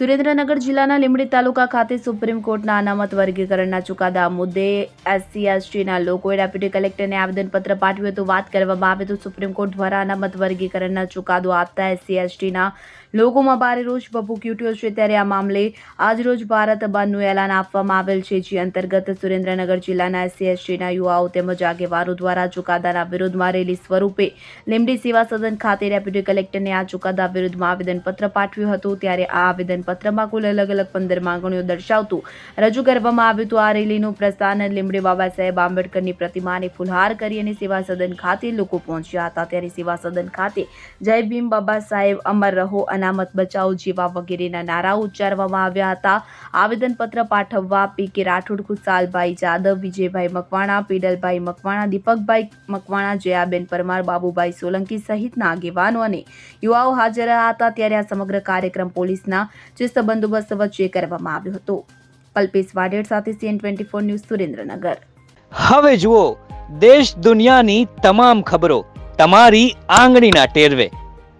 સુરેન્દ્રનગર જિલ્લાના લીંબડી તાલુકા ખાતે સુપ્રીમ કોર્ટના અનામત વર્ગીકરણના ચુકાદા મુદ્દે એસસી એસટીના લોકોએ ડેપ્યુટી કલેક્ટરને આવેદનપત્ર પાઠવ્યું હતું. વાત કરવામાં આવે તો સુપ્રીમ કોર્ટ દ્વારા અનામત વર્ગીકરણના ચુકાદો આપતા એસસી એસટીના લોકોમાં ભારે રોષ ભભૂકી ઉઠ્યો છે ત્યારે આ મામલે આજરોજ ભારત બંધનું એલાન આપવામાં આવેલ છે, જે અંતર્ગત સુરેન્દ્રનગર જિલ્લાના એસસીએસટીના યુવાઓ તેમજ આગેવાનો દ્વારા ચુકાદાના વિરોધમાં રેલી સ્વરૂપે લીંબડી સેવા સદન ખાતે ડેપ્યુટી કલેક્ટરને આ ચુકાદા વિરુદ્ધમાં આવેદનપત્ર પાઠવ્યું હતું. ત્યારે આ આવેદનપત્રમાં કુલ અલગ અલગ પંદર માંગણીઓ દર્શાવતું રજૂ કરવામાં આવ્યું હતું. આ રેલીનું પ્રસ્થાન લીંબડી બાબા સાહેબ આંબેડકરની પ્રતિમાને ફુલહાર કરી અને સેવા સદન ખાતે લોકો પહોંચ્યા હતા. ત્યારે સેવા સદન ખાતે જય ભીમ બાબા સાહેબ અમર રહો અનામત બચાવ જેવા વગેરેના નારાઓ ઉચ્ચારવામાં આવ્યા હતા. આવેદનપત્ર પાઠવવા પી કે રાઠોડ, ખુશાલભાઈ જાદવ, વિજયભાઈ મકવાણા, પીડલભાઈ મકવાણા, દીપકભાઈ મકવાણા, જયાબેન પરમાર, બાબુભાઈ સોલંકી સહિતના આગેવાનો અને યુવાઓ હાજર હતા ત્યારે આ સમગ્ર કાર્યક્રમ પોલીસના ચુસ્ત બંદોબસ્ત વચ્ચે કરવામાં આવ્યો હતો. કલ્પેશ વાડેડ સાથે CN twenty four news Surendranagar. હવે જુઓ, દેશ દુનિયાની તમામ ખબરો, તમારી આંગળીના ટેરવે.